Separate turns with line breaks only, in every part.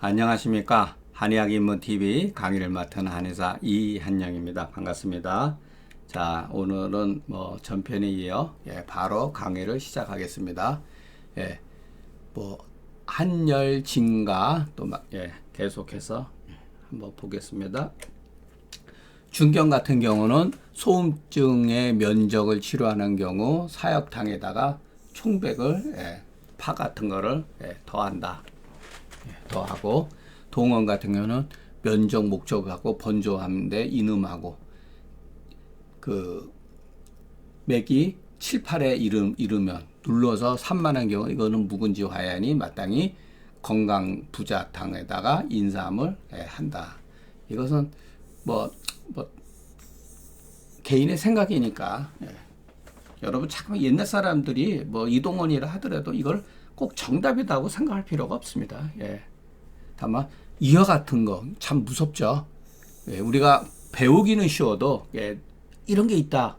안녕하십니까 한의학 입문 TV 강의를 맡은 한의사 이한영입니다. 반갑습니다. 자 오늘은 뭐 전편에 이어 예, 바로 강의를 시작하겠습니다. 예, 뭐 한열 증가 또 막, 예, 계속해서 한번 보겠습니다. 중경 같은 경우는 소음증의 면적을 치료하는 경우 사역탕에다가 총백을 예, 파 같은 거를 예, 더한다. 예, 더하고 동원 같은 경우는 면적 목적하고 번조하는데 이음하고 그 맥이 7, 8에 이름, 이르면 눌러서 산만한 경우 이거는 묵은지 화연이 마땅히 건강 부자탕에다가 인삼을 예, 한다. 이것은 뭐, 뭐 개인의 생각이니까 예. 여러분 잠깐 옛날 사람들이 뭐 이동원이라 하더라도 이걸 꼭 정답이라고 생각할 필요가 없습니다. 예. 다만 이와 같은 거 참 무섭죠. 예, 우리가 배우기는 쉬워도 예, 이런 게 있다.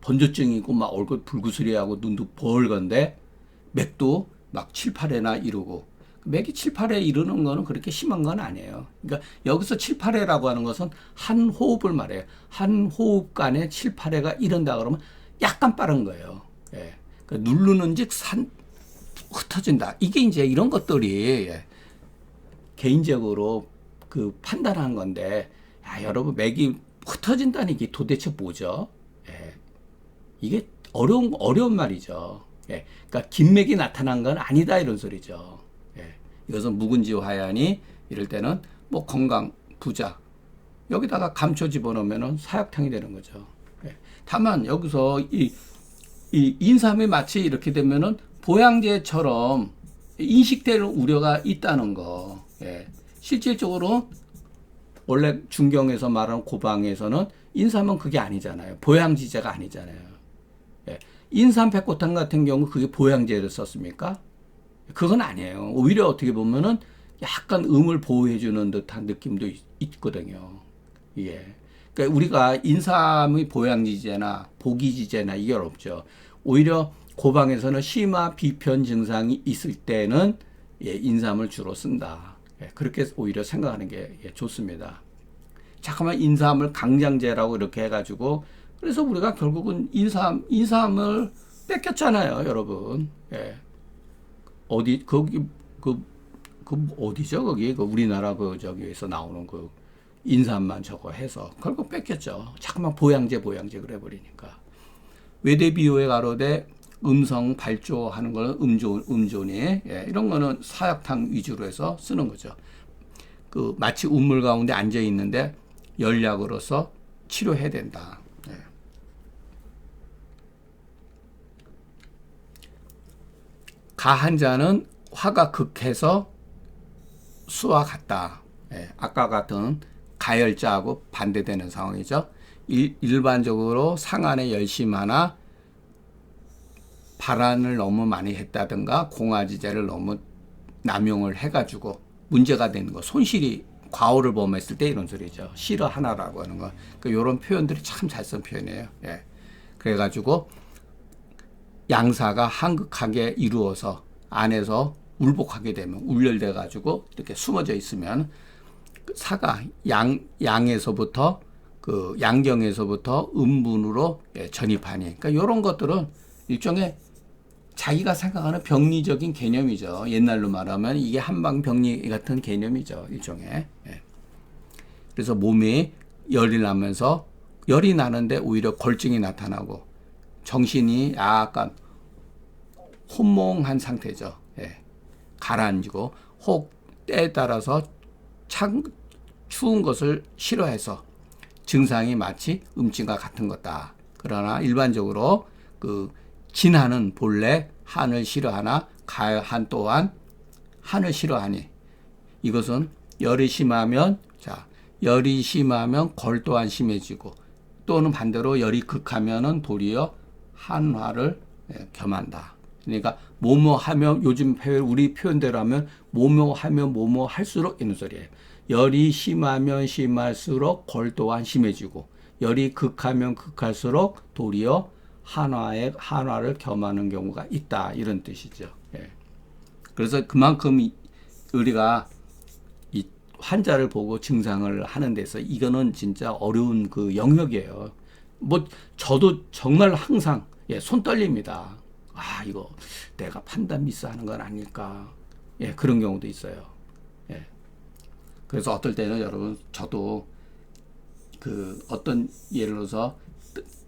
번조증이고 막 얼굴 불구스리하고 눈도 벌건데 맥도 막 7, 8회나 이루고 맥이 7, 8회 이루는 거는 그렇게 심한 건 아니에요. 그러니까 여기서 7, 8회라고 하는 것은 한 호흡을 말해요. 한 호흡 간에 7, 8회가 이른다 그러면 약간 빠른 거예요. 예. 그러니까 누르는 즉 산, 흩어진다. 이게 이제 이런 것들이 예. 개인적으로 그 판단한 건데, 야, 여러분, 맥이 흩어진다는 게 도대체 뭐죠? 예. 이게 어려운, 어려운 말이죠. 예. 그러니까 긴 맥이 나타난 건 아니다, 이런 소리죠. 예. 이것은 묵은지 화연이 이럴 때는 뭐 건강, 부자, 여기다가 감초 집어넣으면 사약탕이 되는 거죠. 예. 다만 여기서 이, 이 인삼이 마치 이렇게 되면은 보양제처럼 인식될 우려가 있다는 거. 예. 실질적으로 원래 중경에서 말하는 고방에서는 인삼은 그게 아니잖아요. 보양지제가 아니잖아요. 예. 인삼 백고탕 같은 경우 그게 보양제를 썼습니까? 그건 아니에요. 오히려 어떻게 보면은 약간 음을 보호해주는 듯한 느낌도 있, 있거든요. 예. 그러니까 우리가 인삼의 보양지제나 보기지제나 이게 없죠. 오히려 고방에서는 심화 비편 증상이 있을 때는 예, 인삼을 주로 쓴다. 예, 그렇게 오히려 생각하는 게 예, 좋습니다. 잠깐만 인삼을 강장제라고 이렇게 해가지고 그래서 우리가 결국은 인삼 인삼을 뺏겼잖아요, 여러분. 예. 어디 거기 그, 그 어디죠 거기 그 우리나라 그 저기에서 나오는 그 인삼만 저거 해서 결국 뺏겼죠. 잠깐만 보양제 보양제 그래 버리니까 외대 비호에 가로되 음성 발조하는 거는 음조 음존이 예, 이런 거는 사약탕 위주로 해서 쓰는 거죠. 그 마치 우물 가운데 앉아 있는데 열약으로서 치료해야 된다. 예. 가한 자는 화가 극해서 수와 같다. 예, 아까 같은 가열자하고 반대되는 상황이죠. 일, 일반적으로 상안에 열심하나 발안을 너무 많이 했다든가 공화지제를 너무 남용을 해가지고 문제가 되는 거 손실이 과오를 범했을 때 이런 소리죠. 싫어 하나라고 하는 거. 그 이런 표현들이 참 잘 쓴 표현이에요. 예. 그래가지고 양사가 한극하게 이루어서 안에서 울복하게 되면 울열돼 가지고 이렇게 숨어져 있으면 그 사가 양 양에서부터 그 양경에서부터 음분으로 예, 전입하니. 그러니까 이런 것들은 일종의 자기가 생각하는 병리적인 개념이죠. 옛날로 말하면 이게 한방병리 같은 개념이죠. 일종의. 예. 그래서 몸에 열이 나면서 열이 나는데 오히려 골증이 나타나고 정신이 약간 혼몽한 상태죠. 예. 가라앉고 혹 때에 따라서 찬, 추운 것을 싫어해서 증상이 마치 음침과 같은 것다. 그러나 일반적으로 그 진한은 본래 한을 싫어하나 가한 또한 한을 싫어하니 이것은 열이 심하면 자 열이 심하면 걸 또한 심해지고 또는 반대로 열이 극하면은 도리어 한화를 예, 겸한다. 그러니까 뭐뭐 하면 요즘 우리 표현대로 하면 뭐뭐 하면 뭐뭐 할수록 이런 소리예요. 열이 심하면 심할수록 걸 또한 심해지고 열이 극하면 극할수록 도리어 한화에 한화를 겸하는 경우가 있다 이런 뜻이죠. 예. 그래서 그만큼 우리가 환자를 보고 증상을 하는 데서 이거는 진짜 어려운 그 영역이에요. 뭐 저도 정말 항상 예, 손 떨립니다. 아, 이거 내가 판단 미스하는 건 아닐까. 예, 그런 경우도 있어요. 예. 그래서 어떨 때는 여러분 저도 그 어떤 예를 들어서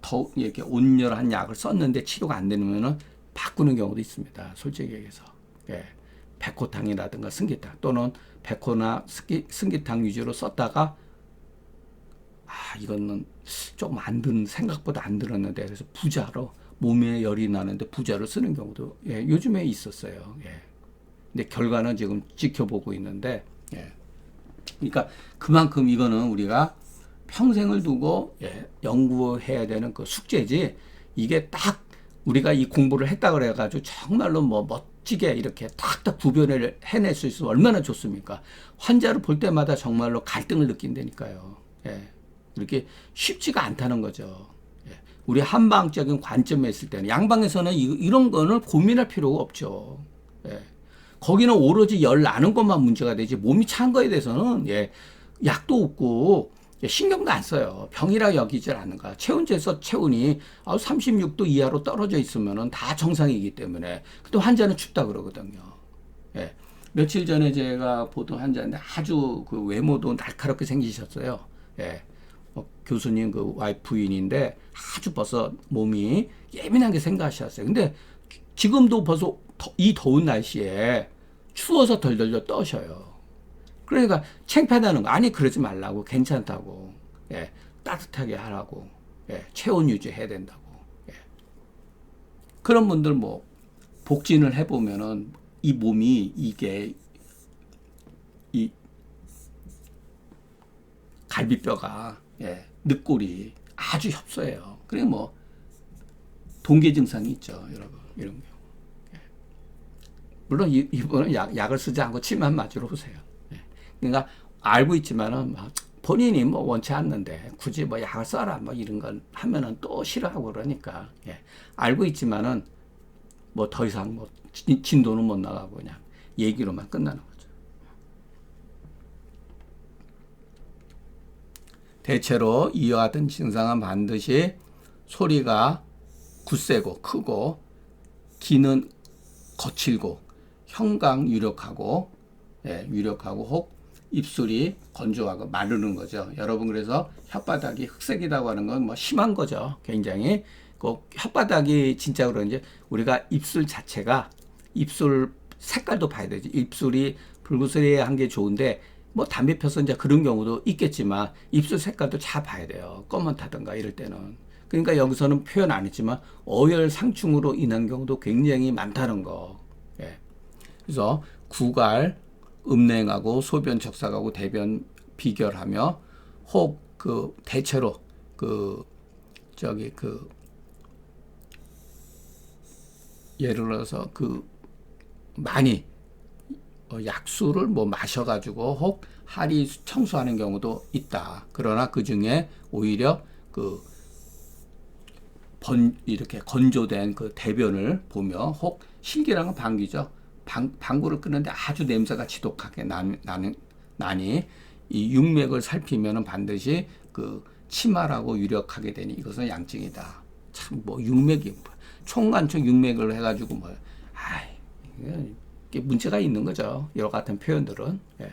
더 이렇게 온열한 약을 썼는데 치료가 안 되면은 바꾸는 경우도 있습니다. 솔직히 얘기해서. 예. 백호탕이라든가 승기탕 또는 백호나 승기, 승기탕 위주로 썼다가 아 이거는 조금 안든 생각보다 안 들었는데 그래서 부자로 몸에 열이 나는데 부자로 쓰는 경우도 예, 요즘에 있었어요. 예. 근데 결과는 지금 지켜보고 있는데 예. 그러니까 그만큼 이거는 우리가 평생을 두고 예, 연구해야 되는 그 숙제지 이게 딱 우리가 이 공부를 했다 그래가지고 정말로 뭐 멋지게 이렇게 탁탁 구별을 해낼 수 있으면 얼마나 좋습니까? 환자를 볼 때마다 정말로 갈등을 느낀다니까요. 예. 이렇게 쉽지가 않다는 거죠. 예. 우리 한방적인 관점에 있을 때는 양방에서는 이, 이런 거는 고민할 필요가 없죠. 예. 거기는 오로지 열 나는 것만 문제가 되지 몸이 찬 거에 대해서는 예, 약도 없고 예, 신경도 안 써요. 병이라 여기질 않는 거야. 체온제에서 체온이 36도 이하로 떨어져 있으면은 다 정상이기 때문에 그때 환자는 춥다 그러거든요. 예. 며칠 전에 제가 보던 환자인데 아주 그 외모도 날카롭게 생기셨어요. 예. 어, 교수님 그 와이프 부인인데 아주 벌써 몸이 예민하게 생각하셨어요. 근데 지금도 벌써 더, 이 더운 날씨에 추워서 덜덜덜 떠셔요. 그러니까 창피하다는 거 아니 그러지 말라고 괜찮다고 예, 따뜻하게 하라고 예, 체온 유지해야 된다고 예. 그런 분들 뭐 복진을 해보면은 이 몸이 이게 이 갈비뼈가 예, 늑골이 아주 협소해요. 그래 뭐 동계 증상이 있죠, 여러분 이런 경우. 예. 물론 이, 이분은 약, 약을 쓰지 않고 침만 맞으러 오세요. 예. 그러니까 알고 있지만은 막 본인이 뭐 원치 않는데 굳이 뭐 약을 써라 뭐 이런 걸 하면은 또 싫어하고 그러니까 예. 알고 있지만은 뭐 더 이상 뭐 진- 진도는 못 나가고 그냥 얘기로만 끝나는 거죠. 대체로 이와 같은 증상은 반드시 소리가 굳세고 크고 귀는 거칠고 형강 유력하고 예, 유력하고 혹 입술이 건조하고 마르는 거죠. 여러분 그래서 혓바닥이 흑색이라고 하는 건 뭐 심한 거죠. 굉장히 그 혓바닥이 진짜 그런지 우리가 입술 자체가 입술 색깔도 봐야 되지. 입술이 붉은색한 게 좋은데 뭐 담배 펴서 이제 그런 경우도 있겠지만 입술 색깔도 잘 봐야 돼요. 검은타든가 이럴 때는. 그러니까 여기서는 표현 안 했지만 어열 상충으로 인한 경우도 굉장히 많다는 거. 예. 그래서 구갈, 음냉하고 소변 적삭하고 대변 비결하며 혹 그 대체로 그 저기 그 예를 들어서 그 많이 어, 약수를 뭐 마셔가지고 혹 하리 청소하는 경우도 있다. 그러나 그 중에 오히려 그 번, 이렇게 건조된 그 대변을 보며 혹 실기랑은 방귀죠. 방, 방구를 끄는데 아주 냄새가 지독하게 나, 나는, 나니 이 육맥을 살피면은 반드시 그 치마라고 유력하게 되니 이것은 양증이다. 참 뭐 육맥이 뭐 총간총 육맥을 해가지고 뭐 아이 이게 문제가 있는 거죠. 여러 같은 표현들은. 예.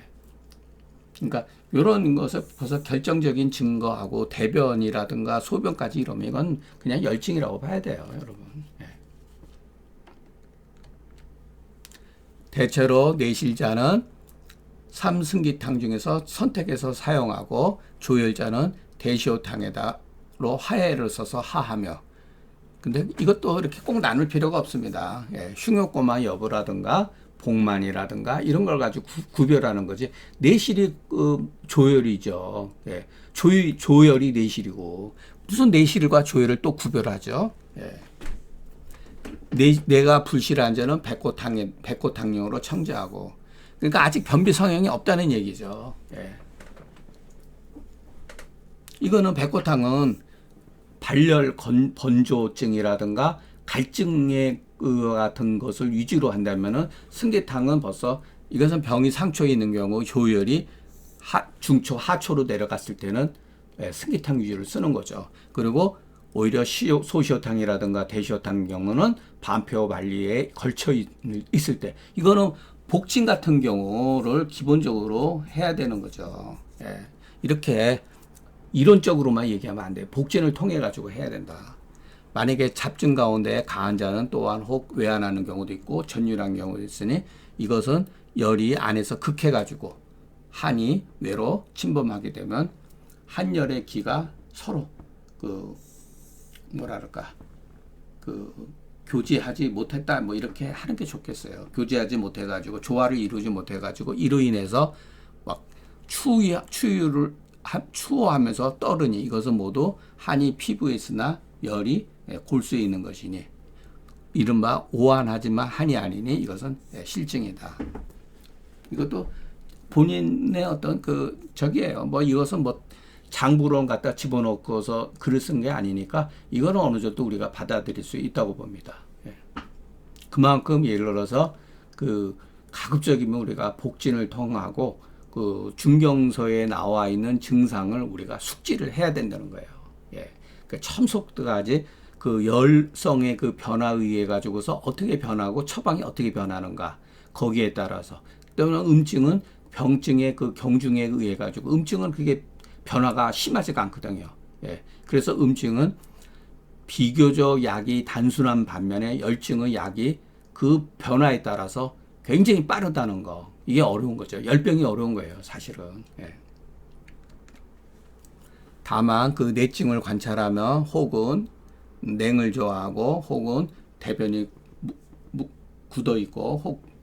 그러니까 이런 것을 벌써 결정적인 증거하고 대변이라든가 소변까지 이러면 이건 그냥 열증이라고 봐야 돼요, 여러분. 예. 대체로 내실자는 삼승기탕 중에서 선택해서 사용하고 조열자는 대시오탕에다로 하해를 써서 하하며 근데 이것도 이렇게 꼭 나눌 필요가 없습니다. 예, 흉욕고만 여부라든가 복만이라든가 이런 걸 가지고 구, 별하는 거지. 내실이 그 조열이죠. 예, 조, 조열이 내실이고 무슨 내실과 조열을 또 구별하죠. 예. 내, 내가 불실한 자는 백고탕, 백고탕령으로 청자하고 그러니까 아직 변비 성향이 없다는 얘기죠. 예. 이거는 백고탕은 발열 건, 번조증이라든가 갈증의 그 같은 것을 위주로 한다면은 승계탕은 벌써 이것은 병이 상초에 있는 경우 조열이 하, 중초, 하초로 내려갔을 때는 예, 승기탕 위주를 쓰는 거죠. 그리고 오히려 시오, 소시오탕이라든가 대시오탕 경우는 반표 관리에 걸쳐 있, 있을 때 이거는 복진 같은 경우를 기본적으로 해야 되는 거죠. 예. 이렇게 이론적으로만 얘기하면 안 돼요. 복진을 통해 가지고 해야 된다. 만약에 잡증 가운데 가한 자는 또한 혹 외환하는 경우도 있고 전율한 경우도 있으니 이것은 열이 안에서 극해 가지고 한이 외로 침범하게 되면 한열의 기가 서로 그 그럴까 그 교제하지 못했다 뭐 이렇게 하는 게 좋겠어요. 교제하지 못해 가지고 조화를 이루지 못해 가지고 이로 인해서 막 추위 추위를 하- 추워하면서 떠르니 이것은 모두 한이 피부에 있으나 열이 예, 골수에 있는 것이니 이른바 오한하지만 한이 아니니 이것은 예, 실증이다. 이것도 본인의 어떤 그 저기예요. 뭐 이것은 뭐 장부론 갖다 집어넣고서 글을 쓴 게 아니니까 이거는 어느 정도 우리가 받아들일 수 있다고 봅니다. 예. 그만큼 예를 들어서 그 가급적이면 우리가 복진을 통하고 그 중경서에 나와 있는 증상을 우리가 숙지를 해야 된다는 거예요. 예. 그 첨속까지 그 열성의 그 변화에 의해 가지고서 어떻게 변하고 처방이 어떻게 변하는가 거기에 따라서 또는 음증은 병증의 그 경중에 의해 가지고 음증은 그게 변화가 심하지가 않거든요. 예. 그래서 음증은 비교적 약이 단순한 반면에 열증의 약이 그 변화에 따라서 굉장히 빠르다는 거. 이게 어려운 거죠. 열병이 어려운 거예요, 사실은. 예. 다만 그 뇌증을 관찰하면 혹은 냉을 좋아하고 혹은 대변이 무- 무- 굳어 있고 혹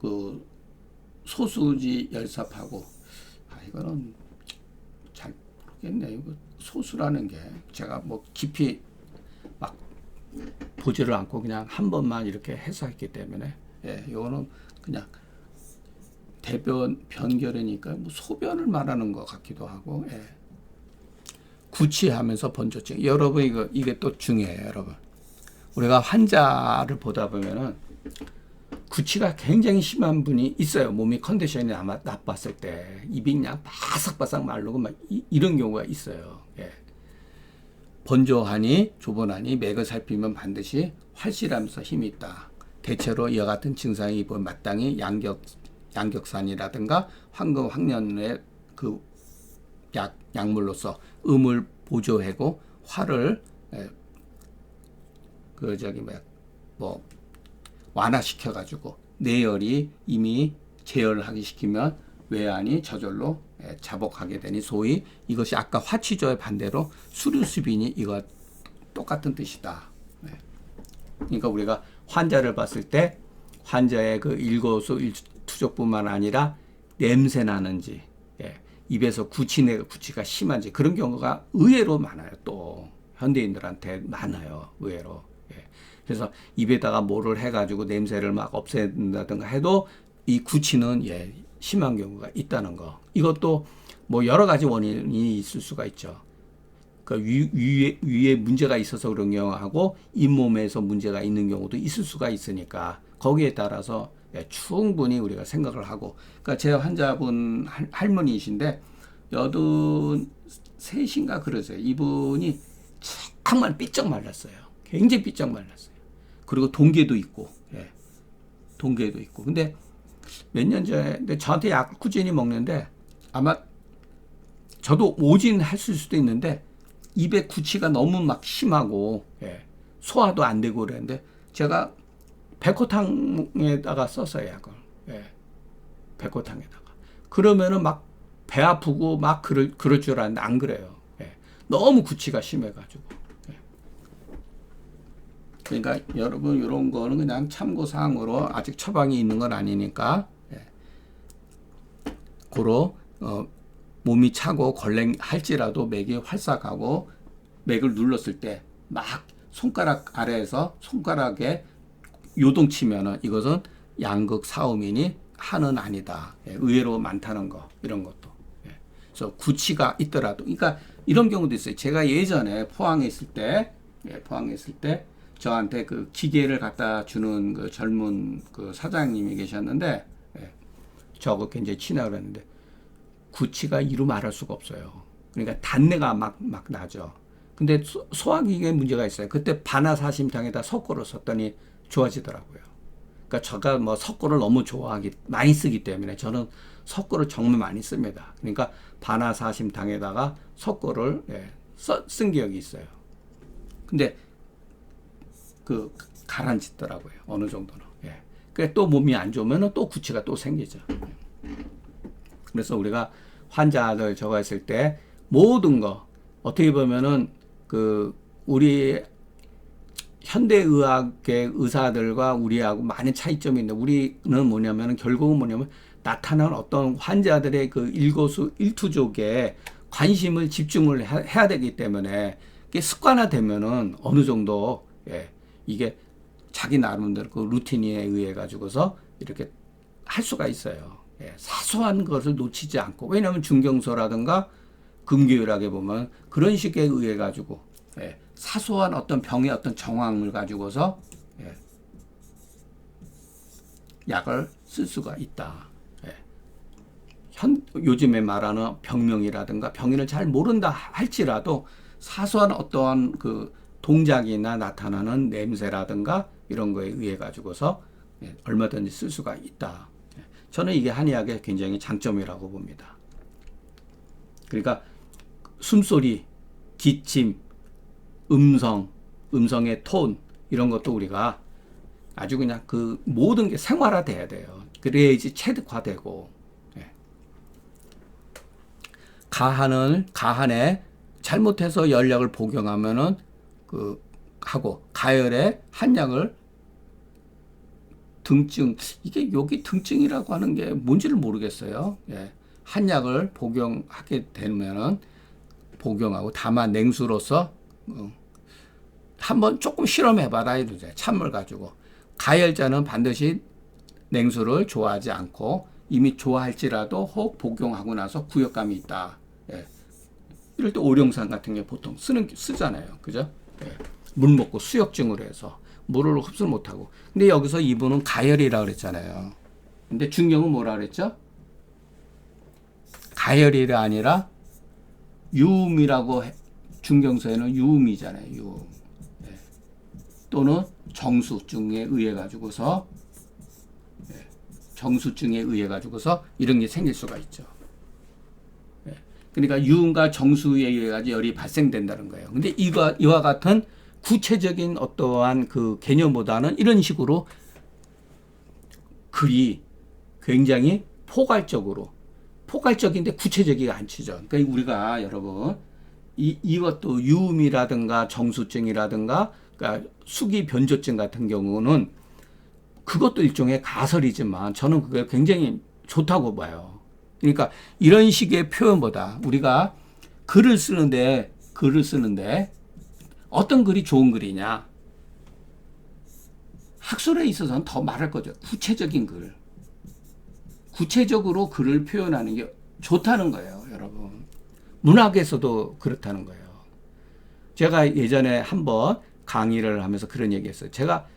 그 소수지 열삽하고 아 이거는 잘 모르겠네. 이거 소수라는 게 제가 뭐 깊이 막 보지를 않고 그냥 한 번만 이렇게 해석했기 때문에 예, 이거는 그냥 대변 변결이니까 뭐 소변을 말하는 것 같기도 하고 예. 구취하면서 번조증 여러분 이거 이게 또 중요해요 여러분 우리가 환자를 보다 보면은 구취가 굉장히 심한 분이 있어요 몸이 컨디션이 아마 나빴을 때 입이 그냥 바삭바삭 마르고 막 이, 이런 경우가 있어요 예. 번조하니 조번하니 맥을 살피면 반드시 활실하면서 힘이 있다. 대체로 이와 같은 증상이 뭐 마땅히 양격 양격산이라든가 황금 황년의 그 약 약물로서 음을 보조하고 화를 에, 그 저기 뭐야 뭐 완화시켜 가지고 뇌열이 이미 제열하기 시키면 외환이 저절로 에, 자복하게 되니 소위 이것이 아까 화치조의 반대로 수류수빈이 이거 똑같은 뜻이다. 네. 그러니까 우리가 환자를 봤을 때 환자의 그 일거수 일투족뿐만 아니라 냄새 나는지 예, 입에서 구취내 구취가 심한지 그런 경우가 의외로 많아요. 또 현대인들한테 많아요. 의외로. 예. 그래서 입에다가 뭐를 해가지고 냄새를 막 없앤다든가 해도 이 구취는 예, 심한 경우가 있다는 거. 이것도 뭐 여러 가지 원인이 있을 수가 있죠. 그 위, 위에, 위에 문제가 있어서 그런 경우하고 잇몸에서 문제가 있는 경우도 있을 수가 있으니까 거기에 따라서 예, 충분히 우리가 생각을 하고 그러니까 제 환자분 할, 할머니이신데 여든 셋인가 그러세요. 이분이 정말 삐쩍 말랐어요. 굉장히 삐쩍 말랐어요. 그리고 동계도 있고, 예. 동계도 있고. 근데 몇 년 전에 근데 저한테 약을 꾸준히 먹는데 아마 저도 오진 했을 수도 있는데 입에 구취가 너무 막 심하고 예, 소화도 안 되고 그랬는데 제가 백호탕에다가 썼어요 약을. 예, 백호탕에다가. 그러면은 막 배 아프고 막 그럴 그럴 줄 알았는데 안 그래요. 예, 너무 구취가 심해가지고. 예. 그러니까 여러분 이런 거는 그냥 참고 사항으로 아직 처방이 있는 건 아니니까 예. 고로 어, 몸이 차고 걸랭할지라도 맥이 활삭하고 맥을 눌렀을 때 막 손가락 아래에서 손가락에 요동치면은 이것은 양극 사음이니 한은 아니다. 예, 의외로 많다는 거 이런 것도. 예. 그래서 구취가 있더라도, 그러니까 이런 경우도 있어요. 제가 예전에 포항에 있을 때, 예, 포항에 있을 때 저한테 그 기계를 갖다 주는 그 젊은 그 사장님이 계셨는데, 예, 저하고 굉장히 친하고 그랬는데 구취가 이루 말할 수가 없어요. 그러니까 단내가 막, 막 나죠. 근데 소- 소화기에 문제가 있어요. 그때 반화사심탕에다 석고를 썼더니 좋아지더라고요. 그러니까 제가 뭐 석고를 너무 좋아하기 많이 쓰기 때문에 저는 석고를 정말 많이 씁니다. 그러니까 반화사심탕에다가 석고를 예, 써- 쓴 기억이 있어요. 근데 그 가라앉더라고요. 어느 정도는. 예. 그래 또 몸이 안 좋으면 또 구취가 또 생기죠. 그래서 우리가 환자들 저거 했을 때 모든 거 어떻게 보면은 그 우리 현대의학의 의사들과 우리하고 많은 차이점이 있는데 우리는 뭐냐면은 결국은 뭐냐면 나타나는 어떤 환자들의 그 일거수 일투족에 관심을 집중을 해- 해야 되기 때문에 습관화되면은 어느 정도 예, 이게 자기 나름대로 그 루틴에 의해 가지고서 이렇게 할 수가 있어요. 예, 사소한 것을 놓치지 않고 왜냐하면 중경소라든가 금기율하게 보면 그런 식에 의해 가지고 예, 사소한 어떤 병의 어떤 정황을 가지고서 예, 약을 쓸 수가 있다. 예. 현 요즘에 말하는 병명이라든가 병인을 잘 모른다 할지라도 사소한 어떠한 그 동작이나 나타나는 냄새라든가 이런 거에 의해 가지고서 예, 얼마든지 쓸 수가 있다. 예. 저는 이게 한의학의 굉장히 장점이라고 봅니다. 그러니까 숨소리, 기침, 음성, 음성의 톤 이런 것도 우리가 아주 그냥 그 모든 게 생활화돼야 돼요. 그래야지 체득화되고 예. 가한을 가한에 잘못해서 열약을 복용하면은 그 하고 가열에 한약을 등증 이게 여기 등증이라고 하는 게 뭔지를 모르겠어요. 예. 한약을 복용하게 되면은 복용하고 다만 냉수로서 어, 한번 조금 실험해봐라 이러죠. 찬물 가지고 가열자는 반드시 냉수를 좋아하지 않고 이미 좋아할지라도 혹 복용하고 나서 구역감이 있다. 예. 이럴 때 오룡산 같은 게 보통 쓰는 쓰잖아요. 그죠? 예. 물 먹고 수역증으로 해서 물을 흡수를 못하고. 근데 여기서 이분은 가열이라 그랬잖아요. 근데 중경은 뭐라 그랬죠? 가열이 아니라 유음이라고 해- 중경서에는 유음이잖아요. 유음. 예. 또는 정수증에 의해 가지고서 예. 정수증에 의해 가지고서 이런 게 생길 수가 있죠. 예. 그러니까 유음과 정수에 의해 가지고 열이 발생된다는 거예요. 근데 이와 이와 같은 구체적인 어떠한 그 개념보다는 이런 식으로 글이 굉장히 포괄적으로 포괄적인데 구체적이가 않지죠. 그러니까 우리가 여러분 이 이것도 유음이라든가 정수증이라든가 그러니까 수기 변조증 같은 경우는 그것도 일종의 가설이지만 저는 그게 굉장히 좋다고 봐요. 그러니까 이런 식의 표현보다 우리가 글을 쓰는데 글을 쓰는데 어떤 글이 좋은 글이냐 학술에 있어서는 더 말할 거죠. 구체적인 글. 구체적으로 글을 표현하는 게 좋다는 거예요, 여러분. 문학에서도 그렇다는 거예요. 제가 예전에 한번 강의를 하면서 그런 얘기 했어요. 제가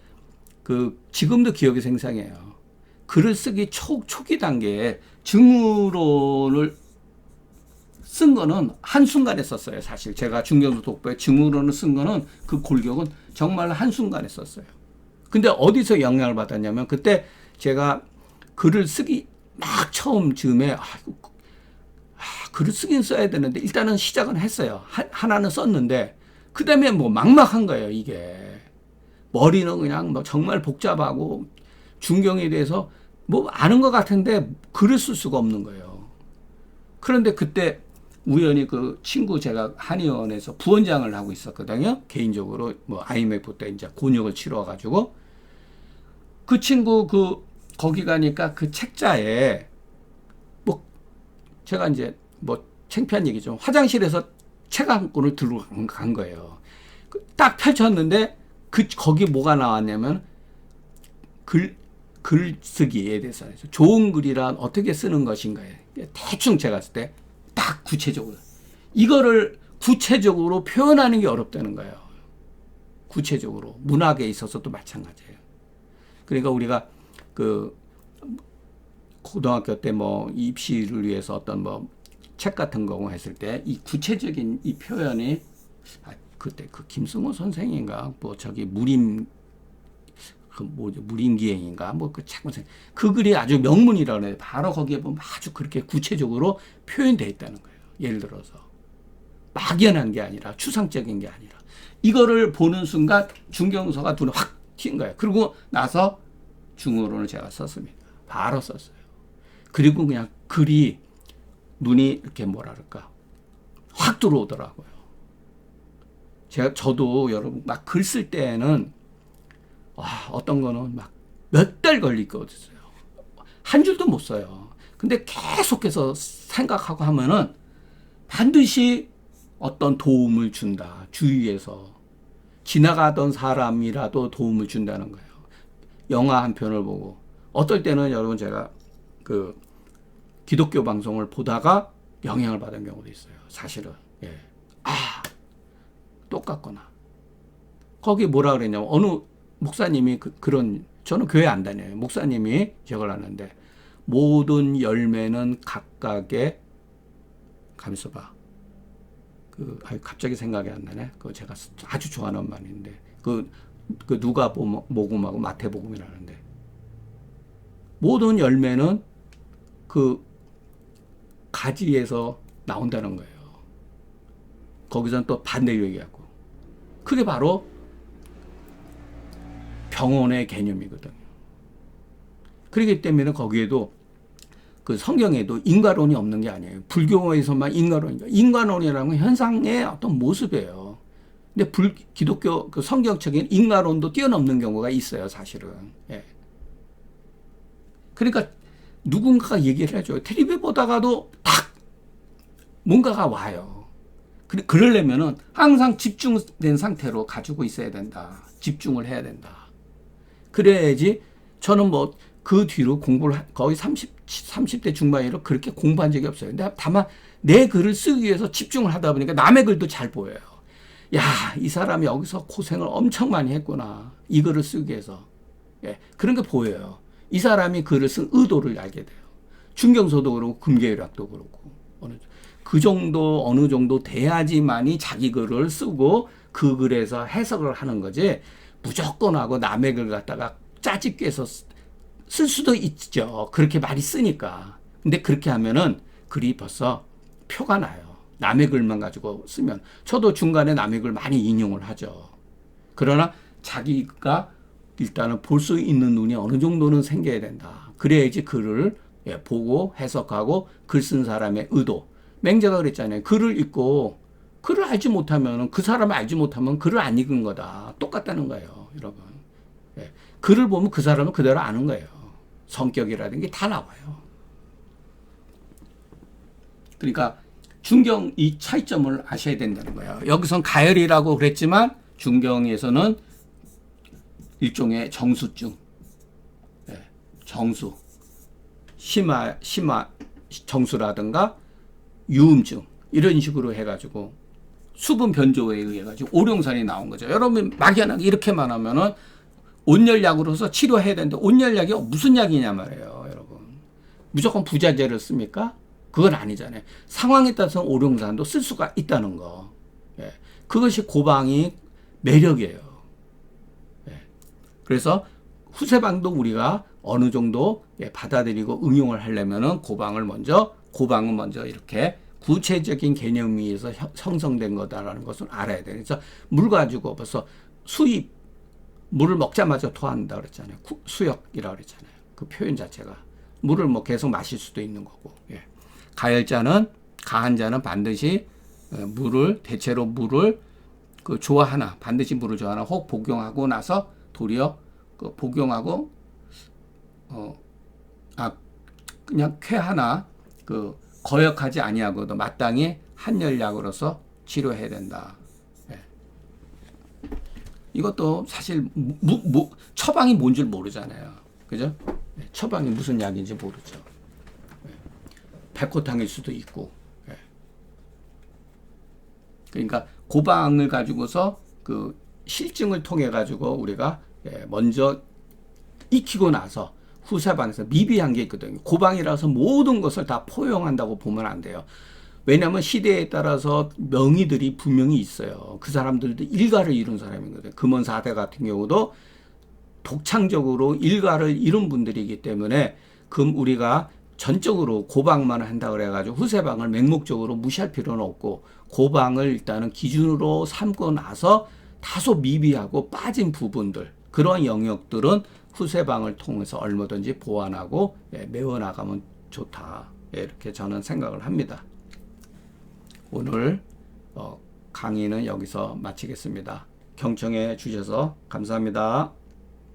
그 지금도 기억이 생생해요. 글을 쓰기 초, 초기 단계에 증후론을 쓴 거는 한순간에 썼어요. 사실 제가 중경수 독보에 증후론을 쓴 거는 그 골격은 정말 한순간에 썼어요. 근데 어디서 영향을 받았냐면 그때 제가 글을 쓰기 막 처음 즈음에 아, 이거 아, 글을 쓰긴 써야 되는데 일단은 시작은 했어요. 하, 하나는 썼는데 그 다음에 뭐 막막한 거예요. 이게 머리는 그냥 뭐 정말 복잡하고 중경에 대해서 뭐 아는 것 같은데 글을 쓸 수가 없는 거예요. 그런데 그때 우연히 그 친구 제가 한의원에서 부원장을 하고 있었거든요. 개인적으로 뭐 IMF 때 이제 곤욕을 치러 가지고 그 친구 그 거기 가니까 그 책자에 뭐 제가 이제 뭐 창피한 얘기죠. 화장실에서 책 한 권을 들고 간- 간 거예요. 그딱 펼쳤는데 그 거기 뭐가 나왔냐면 글 글쓰기에 대해서 좋은 글이란 어떻게 쓰는 것인가에 대충 제가 했을 때 딱 구체적으로 이거를 구체적으로 표현하는 게 어렵다는 거예요. 구체적으로 문학에 있어서도 마찬가지예요. 그러니까 우리가 그 고등학교 때 뭐 입시를 위해서 어떤 뭐 책 같은 거 했을 때 이 구체적인 이 표현이 아, 그때 그 김승호 선생인가 뭐 저기 무림 그 뭐죠 무림기행인가 뭐그책 선생 그 글이 아주 명문이라고 해요. 바로 거기에 보면 아주 그렇게 구체적으로 표현되어 있다는 거예요. 예를 들어서 막연한 게 아니라 추상적인 게 아니라 이거를 보는 순간 중경서가 눈에 확 튄 거예요. 그리고 나서 중어론을 제가 썼습니다. 바로 썼어요. 그리고 그냥 글이 눈이 이렇게 뭐랄까 확 들어오더라고요. 제가 저도 여러분 막 글 쓸 때는 와 어떤 거는 막 몇 달 걸리거든요. 한 줄도 못 써요. 근데 계속해서 생각하고 하면은 반드시 어떤 도움을 준다. 주위에서 지나가던 사람이라도 도움을 준다는 거예요. 영화 한 편을 보고 어떨 때는 여러분 제가 그 기독교 방송을 보다가 영향을 받은 경우도 있어요. 사실은 예. 아 똑같구나. 거기 뭐라 그랬냐면 어느 목사님이 그, 그런 저는 교회 안 다녀요. 목사님이 저걸 하는데 모든 열매는 각각의 가면서 봐. 그 아유, 갑자기 생각이 안 나네. 그 제가 아주 좋아하는 말인데 그, 그 누가 복음하고 마태복음이라는데 모든 열매는 그 가지에서 나온다는 거예요. 거기서는 또 반대 얘기하고 그게 바로 병원의 개념이거든요. 그렇기 때문에 거기에도 그 성경에도 인과론이 없는 게 아니에요. 불교에서만 인과론이니까 인과론이라는 건 현상의 어떤 모습이에요. 근데 불 기독교 그 성경적인 인과론도 뛰어넘는 경우가 있어요, 사실은. 예. 그러니까 누군가가 얘기를 해줘요. 텔레비 보다가도 딱 뭔가가 와요. 그러려면은 항상 집중된 상태로 가지고 있어야 된다. 집중을 해야 된다. 그래야지 저는 뭐 그 뒤로 공부를 거의 30, 30대 중반이로 그렇게 공부한 적이 없어요. 근데 다만 내 글을 쓰기 위해서 집중을 하다 보니까 남의 글도 잘 보여요. 야, 이 사람이 여기서 고생을 엄청 많이 했구나. 이 글을 쓰기 위해서. 예, 그런 게 보여요. 이 사람이 글을 쓴 의도를 알게 돼요. 중경서도 그렇고 금계율학도 그렇고 어느 그 정도 어느 정도 돼야지만이 자기 글을 쓰고 그 글에서 해석을 하는 거지 무조건 하고 남의 글 갖다가 짜집게서 쓸 수도 있죠. 그렇게 많이 쓰니까. 근데 그렇게 하면은 글이 벌써 표가 나요. 남의 글만 가지고 쓰면. 저도 중간에 남의 글 많이 인용을 하죠. 그러나 자기가 일단은 볼 수 있는 눈이 어느 정도는 생겨야 된다. 그래야지 글을 예, 보고 해석하고 글 쓴 사람의 의도. 맹자가 그랬잖아요. 글을 읽고 글을 알지 못하면 그 사람을 알지 못하면 글을 안 읽은 거다. 똑같다는 거예요, 여러분. 예, 글을 보면 그 사람은 그대로 아는 거예요. 성격이라는 게다 나와요. 그러니까 중경 이 차이점을 아셔야 된다는 거예요. 여기선 가열이라고 그랬지만 중경에서는 일종의 정수증, 네, 정수, 심화 심화 정수라든가 유음증 이런 식으로 해가지고 수분 변조에 의해 가지고 오룡산이 나온 거죠. 여러분 막연하게 이렇게만 하면은 온열약으로서 치료해야 되는데 온열약이 무슨 약이냐 말이에요, 여러분. 무조건 부자재를 씁니까? 그건 아니잖아요. 상황에 따라서 오룡산도 쓸 수가 있다는 거. 예. 그것이 고방이 매력이에요. 예. 그래서 후세방도 우리가 어느 정도 예, 받아들이고 응용을 하려면은 고방을 먼저 고방은 먼저 이렇게 구체적인 개념 위에서 형성된 거다라는 것을 알아야 돼요. 그래서 물 가지고 벌써 수입 물을 먹자마자 토한다 그랬잖아요. 수역이라 그랬잖아요. 그 표현 자체가 물을 뭐 계속 마실 수도 있는 거고. 예. 가열자는 가한 자는 반드시 어, 물을 대체로 물을 그 좋아하나 반드시 물을 좋아하나 혹 복용하고 나서 도리어 그 복용하고 어 아 그냥 쾌 하나 그 거역하지 아니하고도 마땅히 한열약으로서 치료해야 된다. 이것도 사실 무, 무, 처방이 뭔 줄 모르잖아요. 그죠? 네, 처방이 무슨 약인지 모르죠. 네. 백호탕일 수도 있고. 네. 그러니까 고방을 가지고서 그 실증을 통해 가지고 우리가 먼저 익히고 나서 후사방에서 미비한 게 있거든요. 고방이라서 모든 것을 다 포용한다고 보면 안 돼요. 왜냐하면 시대에 따라서 명의들이 분명히 있어요. 그 사람들도 일가를 이룬 사람이거든요. 금원 사대 같은 경우도 독창적으로 일가를 이룬 분들이기 때문에 금 우리가 전적으로 고방만 한다 그래가지고 후세방을 맹목적으로 무시할 필요는 없고 고방을 일단은 기준으로 삼고 나서 다소 미비하고 빠진 부분들 그런 영역들은 후세방을 통해서 얼마든지 보완하고 예, 메워나가면 좋다 예, 이렇게 저는 생각을 합니다. 오늘 어, 강의는 여기서 마치겠습니다. 경청해 주셔서 감사합니다.